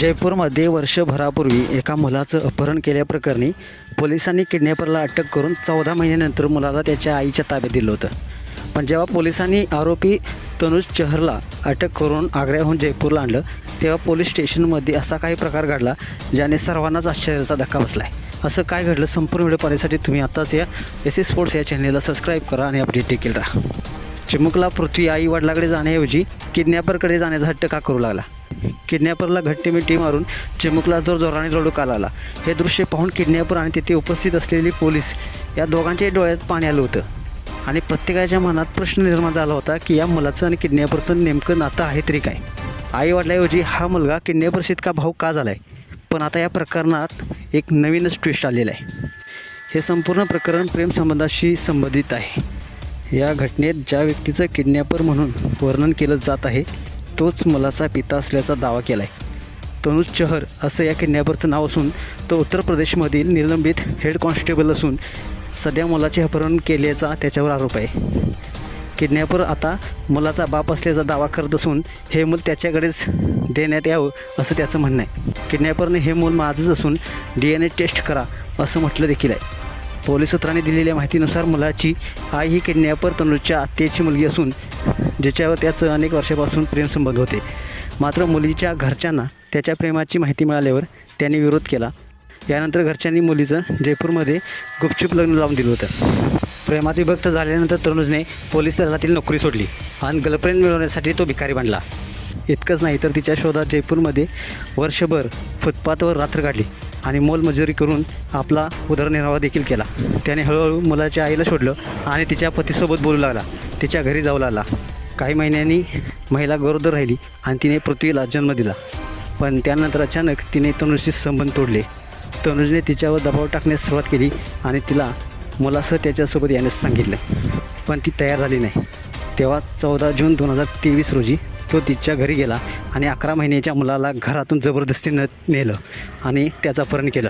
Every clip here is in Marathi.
जयपूरमध्ये वर्षभरापूर्वी एका मुलाचं अपहरण केल्याप्रकरणी पोलिसांनी किडनॅपरला अटक करून चौदा महिन्यानंतर मुलाला त्याच्या आईच्या ताब्यात दिलं होतं. पण जेव्हा पोलिसांनी आरोपी तनुज चहरला अटक करून आग्र्याहून जयपूरला आणलं तेव्हा पोलीस स्टेशनमध्ये असा काही प्रकार घडला ज्याने सर्वांनाच आश्चर्याचा धक्का बसला आहे असं काय घडलं? संपूर्ण व्हिडिओ पाहण्यासाठी तुम्ही आत्ताच या एस एस स्पोर्ट्स या चॅनलला सबस्क्राईब करा आणि अपडेट देखील राहा. चिमुकला पृथ्वी आई वडिलाकडे जाण्याऐवजी किडनॅपरकडे जाण्याचा हट्ट का करू लागला? किडनॅपरला घट्टी मिठी मारून चिमुकला जोर जोराने रडू कालाला. हे दृश्य पाहून किडनॅपर आणि तिथे उपस्थित असलेली पोलीस या दोघांच्याही डोळ्यात पाणी आलं होतं. आणि प्रत्येकाच्या मनात प्रश्न निर्माण झाला होता की या मुलाचं आणि किडनॅपरचं नेमकं नातं आहे तरी काय? आई वडिलाऐवजी हा मुलगा किडनॅपरशी इतका भाऊ का झाला आहे पण आता या प्रकरणात एक नवीनच ट्विस्ट आलेलं आहे. हे संपूर्ण प्रकरण प्रेमसंबंधाशी संबंधित आहे. या घटनेत ज्या व्यक्तीचं किडनॅपर म्हणून वर्णन केलं जात आहे तोच मुलाचा पिता असल्याचा दावा केला आहे तनुज चहर असं या किडनॅपरचं नाव असून तो उत्तर प्रदेशमधील निलंबित हेड कॉन्स्टेबल असून सध्या मुलाचे अपहरण केल्याचा त्याच्यावर आरोप आहे. किडनॅपर आता मुलाचा बाप असल्याचा दावा करत असून हे मूल त्याच्याकडेच देण्यात यावं असं त्याचं म्हणणं आहे. किडनॅपरने हे मूल माझंच असून डी एन ए टेस्ट करा असं म्हटलं देखील आहे. पोलीस सूत्रांनी दिलेल्या माहितीनुसार मुलाची आई ही किडनॅपर तनुजच्या आत्याची मुलगी असून ज्याच्यावर त्याचं अनेक वर्षापासून प्रेमसंबंध होते. मात्र मुलीच्या घरच्यांना त्याच्या प्रेमाची माहिती मिळाल्यावर त्याने विरोध केला. यानंतर घरच्यांनी मुलीचं जयपूरमध्ये गुपचूप लग्न लावून दिलं होतं. प्रेमात विभक्त झाल्यानंतर तनुजने पोलीस दलातील नोकरी सोडली आणि गर्लफ्रेंड मिळवण्यासाठी तो भिकारी बनला. इतकंच नाही तर तिच्या शोधात जयपूरमध्ये वर्षभर फुटपाथवर रात्र काढली आणि मोलमजुरी करून आपला उदरनिर्वाह देखील केला. त्याने हळूहळू मुलाच्या आईला शोधलं आणि तिच्या पतीसोबत बोलू लागला. तिच्या घरी जाऊ लागला. काही महिन्यांनी महिला गरोदर राहिली आणि तिने पृथ्वीला जन्म दिला. पण त्यानंतर अचानक तिने तनुजशी संबंध तोडले. तनुजने तिच्यावर दबाव टाकण्यास सुरुवात केली आणि तिला मुलासह त्याच्यासोबत येण्यास सांगितलं. पण ती तयार झाली नाही. तेव्हा चौदा जून दोन हजार तेवीस रोजी तो तिच्या घरी गेला आणि अकरा महिन्याच्या मुलाला घरातून जबरदस्तीनं नेलं आणि त्याचं अपहरण केलं.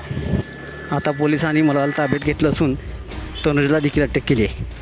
आता पोलिसांनी मुलाला ताब्यात घेतलं असून तनुजला देखील अटक केली आहे.